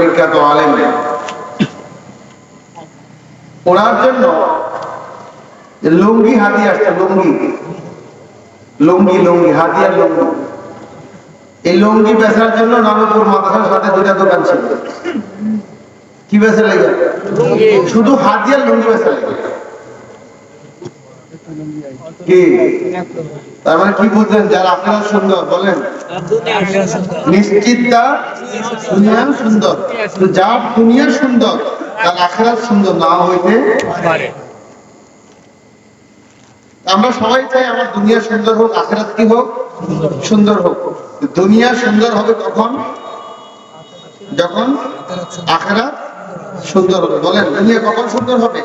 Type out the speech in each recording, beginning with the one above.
বিখ্যাত আলেম। ওনার জন্য লুঙ্গি হাতি আসছে, লুঙ্গি। লুঙ্গি লুঙ্গি হাতিয়ার লুঙ্গি। এই লুঙ্গি বেচার জন্য নানুপুর মাদ্রাসার সাথে দুইটা দোকান ছিল। কি বেচা লেগে? শুধু হাতিয়ার লুঙ্গি বেচা। তার মানে কি বুঝলেন? যার সুন্দর, বলেন। দুনিয়া সুন্দর। দুনিয়া সুন্দর, তার সুন্দর না হইতে আমরা সবাই চাই আমার দুনিয়া সুন্দর হোক, আখেরাত কি হোক? সুন্দর হোক। দুনিয়া সুন্দর হবে কখন? যখন আখেরাত সুন্দর হবে। বলেন, দুনিয়া কখন সুন্দর হবে?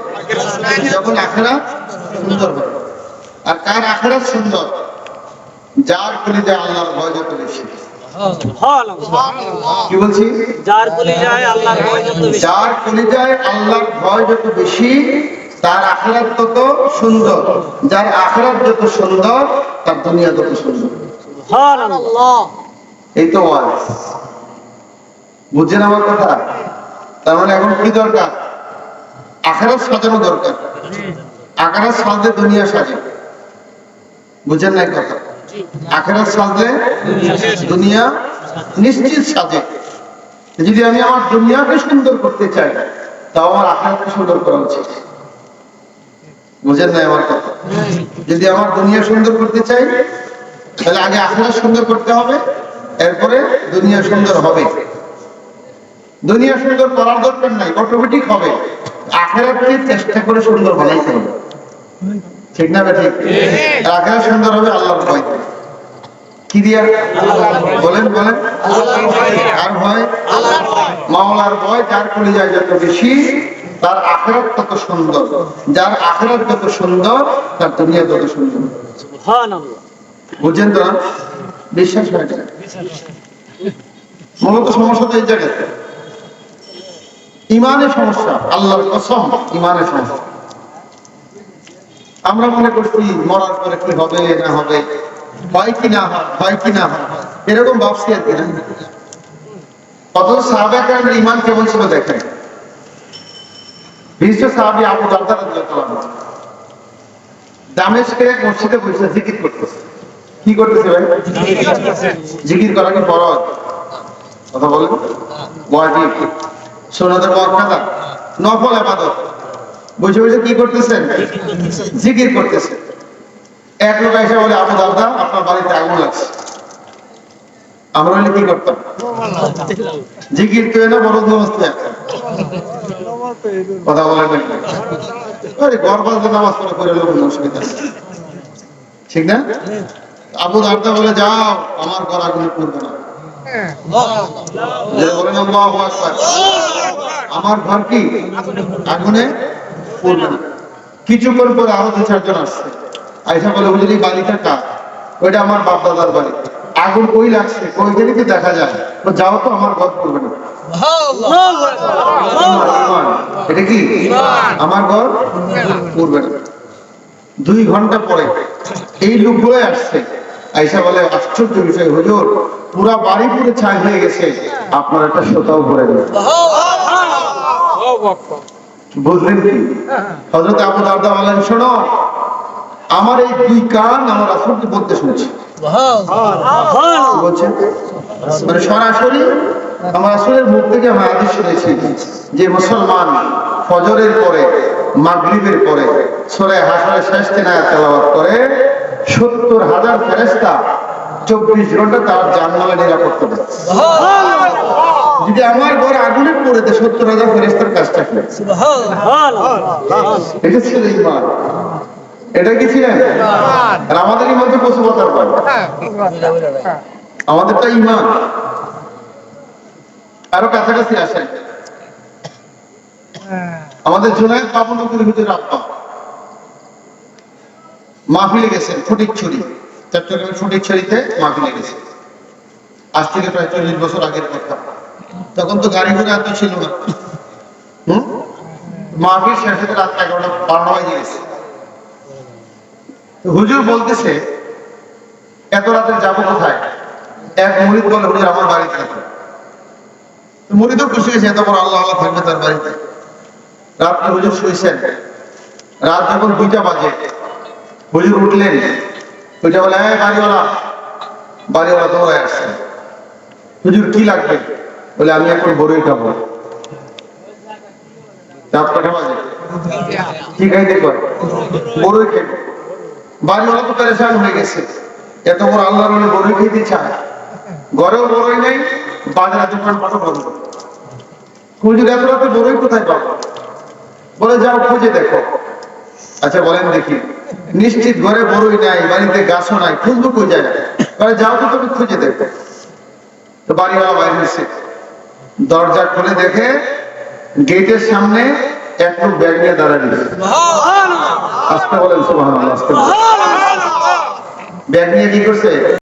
যখন আখেরাত সুন্দর হবে। আর কার আখেরাত সুন্দর? যার কলিজা আল্লাহর ভয় যত বেশি। কি বলছি? যার বলে যায় আল্লাহর ভয় যত বেশি। যার কলিজায় আল্লাহর ভয় যত বেশি তার আখরাত তত সুন্দর। যার আখরাত যত সুন্দর তার দুনিয়া তত সুন্দর। সুবহানাল্লাহ। এই তো ওয়াজ। বুঝছেন আমার কথা? তার মানে এখন কি দরকার? আখরাত সাজানো দরকার। আখরাত সাজলে দুনিয়া সাজে। বুঝছেন না এই কথা আখরাত সাজলে দুনিয়া নিশ্চিত সাজে। যদি আমি আমার দুনিয়াকে সুন্দর করতে চাই তাও আমার আখরাতকে সুন্দর করা উচিত। বুঝেন না আমার কথা? যদি আমার দুনিয়া সুন্দর করতে চাই তাহলে আগে আখরাত সুন্দর করতে হবে এরপরে দুনিয়া সুন্দর হবে। দুনিয়া সুন্দর করার দরকার নাই অটোমেটিক হবে। আখেরাতকে চেষ্টা করে সুন্দর বানাইতে হবে। ঠিক না ঠিক? আর সুন্দর হবে আল্লাহর ভয়। কি দিয়া? বলেন বলেন। আর ভয়? মাওলার ভয় যার করে যায় যত বেশি তার আখেরাত তত সুন্দর। যার আখেরাত যত সুন্দর তার দুনিয়া তত সুন্দর। সুবহানাল্লাহ। বুঝছেন তো? বিশ্বাস হয় না? মূলত সমস্যা তো এই জায়গাতে। ইমানের সমস্যা আল্লাহর কসম ইমানের সমস্যা। আমরা মনে করছি মরার পরে কি হবে, না হবে, হয় কি না হয় কি না হয়, এরকম ভাবছি আর কি অথচ ইমান কেমন ছিল দেখেন? বিশিষ্ট সাহাবি আবু দামেশকে মসজিদে বসে জিকির করতেছে। কি করতেছে ভাই? জিকির করা কি কথা বলেন। ওয়াজিব। মুআক্কাদা নফল ইবাদত বসে বসে কি করতেছেন? জিকির করতেছেন। এক লোক এসে বলে আবু দাদা, আপনার বাড়িতে আগুন লাগছে। আমরা হলে কি করতাম? জিকির তো বড় কথা নামাজ করে লোক অসুবিধা ঠিক না? আবু দারদা বলে, যাও, আমার ঘর আগুনে পড়বে না। আমার ঘর কি? আগুনে? কিছুক্ষণ পরে আরও দু চারজন আসছে। আইসা বলে হুজুর এই বাড়িটা কার? ওইটা আমার বাপ দাদার বাড়ি। আগুন কই লাগছে? গেলে কি দেখা যায়। তো যাও তো আমার ঘর পড়বে না। ইমান, ইমান। এটা কি? আমার ঘর পড়বে না। দুই ঘণ্টা পরে এই লোকগুলো আসছে। আইসা বলে আশ্চর্য বিষয় হুজুর পুরা বাড়ি পুরে ছাই হয়ে গেছে। আপনার একটা শ্রোতাও ভরে দেবে বুঝলেন কি? হজরত আবু দারদা বলেন শোনো, আমার এই দুই কান আমার আসলকে বলতে শুনছি। মানে সরাসরি আমার আসলের মুখ থেকে আমি আদেশ শুনেছি যে মুসলমান ফজরের পরে পরে, সরে হাসরে শেষ করে, সত্তর হাজার ফেরেস্তা চব্বিশ ঘণ্টা তার জানমালে নিরাপত্তা দেয় যদি আমার ঘর আগুনে পড়ে দেয় সত্তর হাজার ফেরেস্তার কাজটা কি এটা ছিল ইমান এটা কি ছিলেন? আর আমাদের ইমান তো পশু পাতার পায় আমাদেরটা ইমান আরও কাছাকাছি আসেন। আমাদের জুনায়দ বাবুনগরের ভিতরে আব্বা। মাহফিলে গেছেন ফটিক ছড়ি চট্টগ্রামের ফটিক ছড়িতে মাহফিলে গেছেন। আজ থেকে প্রায় চল্লিশ বছর আগের কথা। তখন তো গাড়ি ঘোড়া এত ছিল না। হুম? মাহফিল শেষ হতে রাত এগারোটা বারোটা বাজে গেছে। হুজুর বলতেছে এত রাতে যাব কোথায়? এক মুরিদ বলে হুজুর আমার বাড়িতে থাকে মুরিদও খুশি হয়েছে এত বড় আল্লাহ আল্লাহ থাকবে তার বাড়িতে। রাত্রে হুজুর শুয়েছেন। রাত যখন দুইটা বাজে হুজুর উঠলেন। ওইটা বলে হ্যাঁ বাড়িওয়ালা বাড়িওয়ালা তোমরা আসছে। হুজুর কি লাগবে? বলে, আমি এখন বড়ই খাব। কোথায় বলে, যাও, খুঁজে দেখো। আচ্ছা বলেন দেখি। নিশ্চিত ঘরে বড়ই নাই, বাড়িতে গাছও নাই খুঁজবো যায় বলে, যাও তো তুমি খুঁজে দেখো। বাড়িওয়ালা বাইরে দরজা খুলে দেখে গেটের সামনে একটু ব্যাগ নিয়ে দিয়েছে আসতে বলেন সুবাহ ব্যাগ নিয়ে কি করছে?